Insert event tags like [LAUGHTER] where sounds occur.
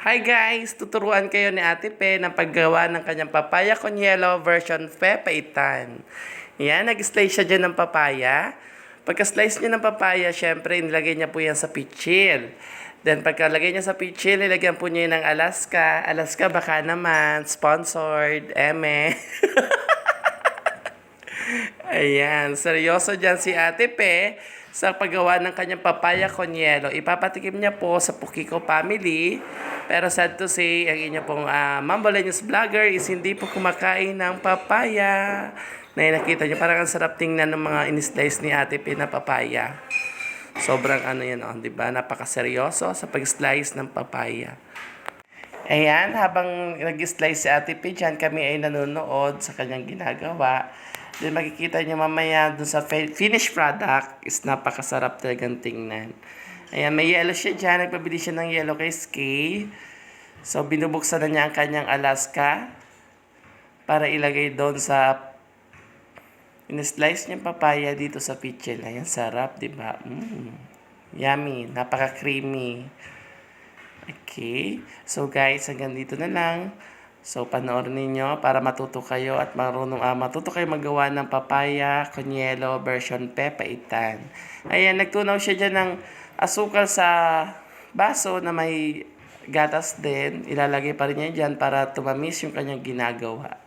Hi guys! Tuturuan kayo ni Ate Pe ng paggawa ng kanyang papaya con yellow version Pepaitan. Yan, nag-slice siya dyan ng papaya. Pagka-slice niya ng papaya, syempre, nilagay niya po yan sa pichil. Then, pagkalagay niya sa pichil, nilagyan po niya ng Alaska. Alaska, baka naman, sponsored, eme. [LAUGHS] Ayan, seryoso dyan si Ate Pe sa paggawa ng kanyang papaya con yelo. Ipapatikim niya po sa Pukiko family. Pero sad to say, ang inyo pong uh, Mambolenyos vlogger is hindi po kumakain ng papaya. Na nakita niyo, parang ang sarap tingnan ng mga in-slice ni Ate Pe na papaya. Sobrang ano yan, oh, di ba? Napakaseryoso sa pag-slice ng papaya. Ayan, habang nag-slice si Ate P, dyan kami ay nanonood sa kanyang ginagawa. Then makikita niyo mamaya dun sa fi- finished product is napakasarap talagang tingnan. Ayan, may yellow siya dyan. Nagpabili siya ng yellow kay Skay. So, binubuksan na niya ang kanyang Alaska para ilagay doon sa in-slice niyang papaya dito sa pichel. Ayan, sarap, di ba? Mm. Yummy. Napaka-creamy. Okay. So guys, hanggang dito na lang. So panoorin ninyo para matuto kayo at marunong ah, matuto kayo magawa ng papaya con yellow version pepaitan. Ayan, nagtunaw siya dyan ng asukal sa baso na may gatas din. Ilalagay pa rin niya dyan para tumamis yung kanyang ginagawa.